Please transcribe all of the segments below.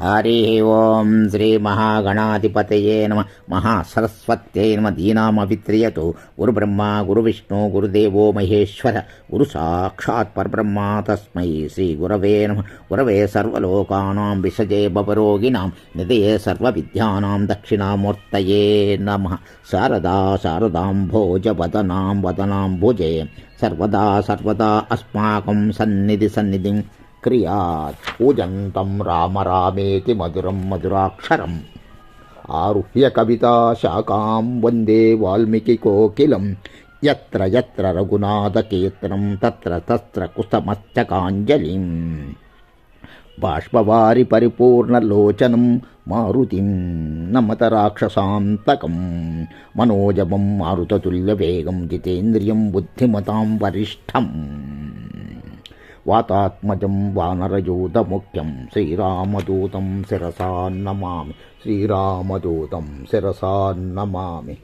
హరి ఓం శ్రీ మహాగణాధిపతయే నమ మహాసరస్వత్యై నమ దీనామవిత్రియతు గురుబ్రహ్మ గురువిష్ణు గురుదేవో మహేశ్వర గురు సాక్షాత్ పరబ్రహ్మ తస్మై శ్రీ గురవే నమ. గురవే సర్వలోకానాం విషజే భవరోగిణాం నిధయే సర్వవిద్యానాం దక్షిణామూర్తయే నమ. శారదా శారదాంభోజ వదనాం వదనాం భుజే. సర్వదా సర్వదా అస్మాకం సన్నిధి సన్నిధిం క్రియాత్ పూజంతం రామ రామేతి మధురం మధురాక్షరం. ఆరుహ్య కవితా శాఖాం వందే వాల్మీకి కోకిలం. ఎత్ర యత్ర రఘునాథకీర్తనం తత్ర తత్ర కుస్తమస్తకాంజలిం బాష్పవారి పరిపూర్ణలోచనం మారుతిం నమత రాక్షసాంతకం. మనోజమం మారుతతుల్యవేగం జితేంద్రియం బుద్ధిమతాం వరిష్టం. வாதாத்மஜம் வானரயூதமுக்கியம் ஸ்ரீராமதூதம் சிரசான் நமாமி. ஸ்ரீராமதூதம் சிரசான் நமாமி.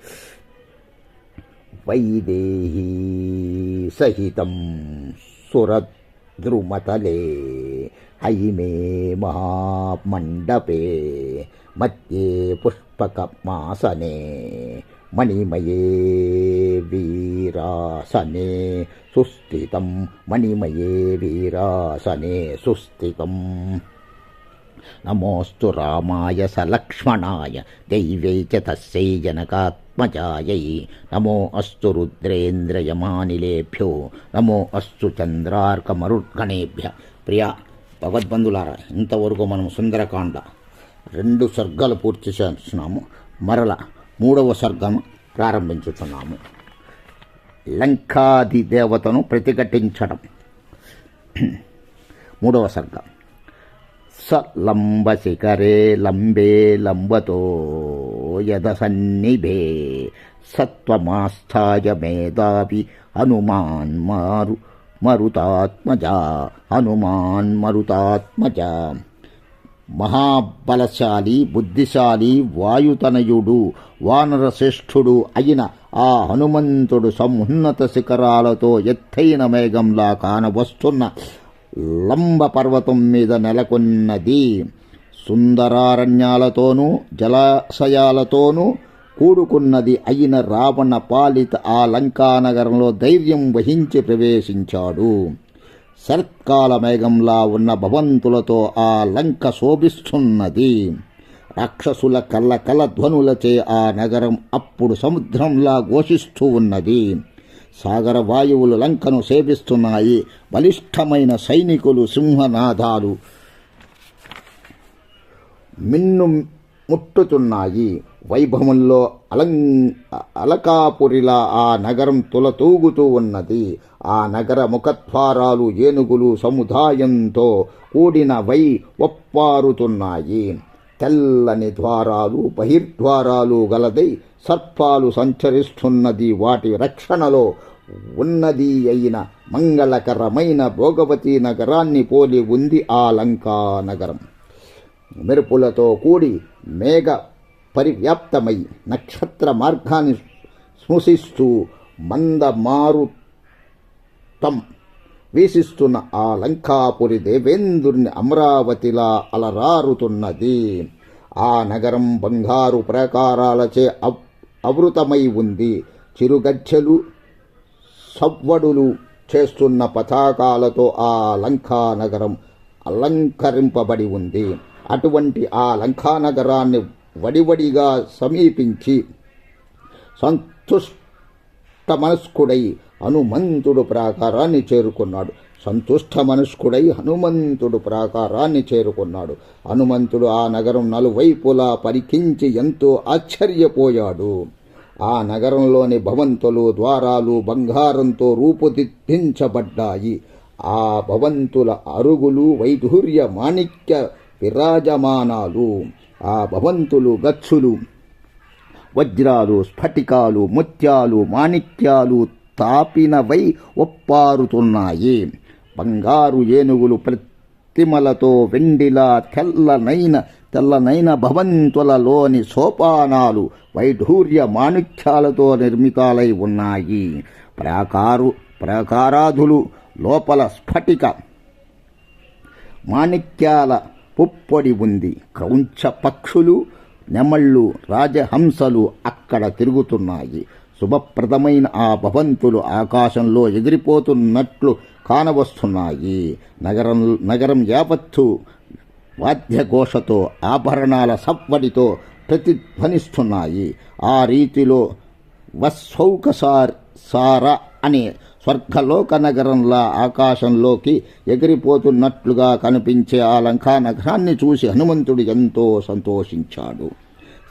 வைதேகி சகிதம் சுரத்ருமதலே. हयिमे महामण्डपे मध्ये पुष्पकमासने मणिमये वीरासने సుస్థితం మణిమయే వీరాసనే సుస్థితం. నమోస్తు రామాయ సలక్ష్మణాయ దైవై చ తస్యై జనకాత్మజాయై. నమో అస్తు రుద్రేంద్రయమానిలేభ్యో నమో అస్తు చంద్రార్కమరుగణేభ్య ప్రియ భగవద్బంధులారా ఇంతవరకు మనం సుందరకాండ రెండు సర్గలు పూర్తి చేస్తున్నాము. మరల మూడవ సర్గం ప్రారంభించుతున్నాము లంకాది దేవతను ప్రతిఘటించడం. మూడవ సర్గం. స లంబశిఖరే లంబే లంబతో యదసన్నిభే సత్వమాస్థాయ మేధావి హనుమాన్ మారు మరుతాత్మజ హనుమాన్ మరుతాత్మజ. మహాబలశాలి బుద్ధిశాలి వాయుతనయుడు వానరశ్రేష్ఠుడు అయిన ఆ హనుమంతుడు సమున్నత శిఖరాలతో ఎత్తైన మేఘంలా కానవస్తున్న లంబ పర్వతం మీద నెలకొన్నది. సుందరారణ్యాలతోనూ జలాశయాలతోనూ కూడుకున్నది అయిన రావణ పాలిత ఆ లంకానగరంలో ధైర్యం వహించి ప్రవేశించాడు. శరత్కాల మేఘంలా ఉన్న భవంతులతో ఆ లంక శోభిస్తున్నది. రాక్షసుల కళ్ళ కల ధ్వనులచే ఆ నగరం అప్పుడు సముద్రంలా ఘోషిస్తూ ఉన్నది. సాగర వాయువులు లంకను సేవిస్తున్నాయి. బలిష్టమైన సైనికులు సింహనాదాలు మిన్ను ముట్టుతున్నాయి. వైభవంలో అలం అలకాపురిలా ఆ నగరం తులతూగుతూ ఉన్నది. ఆ నగర ముఖద్వారాలు ఏనుగులు సముదాయంతో కూడిన వై ఒప్పారుతున్నాయి. తెల్లని ద్వారాలు బహిర్ద్వారాలు గలదై సర్పాలు సంచరిస్తున్నది. వాటి రక్షణలో ఉన్నది అయిన మంగళకరమైన భోగవతి నగరాన్ని పోలి ఉంది ఆ లంకా నగరం. మెరుపులతో కూడి మేఘ పరివ్యాప్తమై నక్షత్ర మార్గాన్ని స్పృశిస్తూ మందమారుతం వీసిస్తున్న ఆ లంకాపురి దేవేంద్రుని అమరావతిలా అలరారుతున్నది. ఆ నగరం బంగారు ప్రాకారాలచే అవ్- అవృతమై ఉంది. చిరుగజ్జెలు సవ్వడులు చేస్తున్న పతాకాలతో ఆ లంకా నగరం అలంకరింపబడి ఉంది. అటువంటి ఆ లంకా నగరాన్ని వడివడిగా సమీపించి సంతుష్ట మనస్కుడై హనుమంతుడు ప్రాకారాన్ని చేరుకున్నాడు. సంతుష్ట మనస్కుడై హనుమంతుడు ప్రాకారాన్ని చేరుకున్నాడు. హనుమంతుడు ఆ నగరం నలువైపులా పరికించి ఎంతో ఆశ్చర్యపోయాడు. ఆ నగరంలోని భవంతులు ద్వారాలు బంగారంతో రూపుదిద్దించబడ్డాయి. ఆ భవంతుల అరుగులు వైఢూర్య మాణిక్య విరాజమానాలు. ఆ భవంతులు గచ్చులు వజ్రాలు స్ఫటికాలు ముత్యాలు మాణిక్యాలు తాపినవై ఒప్పారుతున్నాయి. బంగారు ఏనుగులు ప్రతిమలతో వెండిలా తెల్లనైన తెల్లనైన భవంతులలోని సోపానాలు వైఢూర్య మాణిక్యాలతో నిర్మితాలై ఉన్నాయి. ప్రాకారు ప్రాకారాధులు లోపల స్ఫటిక మాణిక్యాల పుప్పొడి ఉంది. క్రౌంచ పక్షులు నెమళ్ళు రాజహంసలు అక్కడ తిరుగుతున్నాయి. శుభప్రదమైన ఆ భవంతులు ఆకాశంలో ఎగిరిపోతున్నట్లు కానవస్తున్నాయి. నగరం నగరం యావత్తు వాద్యఘోషతో ఆభరణాల సవ్వడితో ప్రతిధ్వనిస్తున్నాయి. ఆ రీతిలో వస్సౌకసార్ సార అనే స్వర్గలోక నగరంలా ఆకాశంలోకి ఎగిరిపోతున్నట్లుగా కనిపించే ఆ లంకా నగరాన్ని చూసి హనుమంతుడు ఎంతో సంతోషించాడు.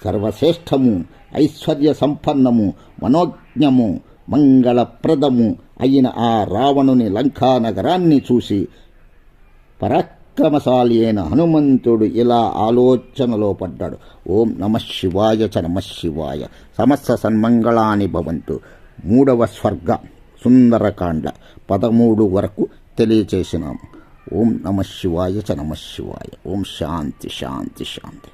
సర్వశ్రేష్టము ఐశ్వర్య సంపన్నము మనోజ్ఞము మంగళప్రదము అయిన ఆ రావణుని లంకా నగరాన్ని చూసి పరాక్రమశాలి అయిన హనుమంతుడు ఇలా ఆలోచనలో పడ్డాడు. ఓం నమ శివాయ చ నమ శివాయ. సమస్త సన్మంగళాని భవంతు. మూడవ స్వర్గ. సుందరకాండ పదమూడు వరకు తెలియచేసినాము ఓం నమ శివాయ చ నమ శివాయ ఓం శాంతి శాంతి శాంతి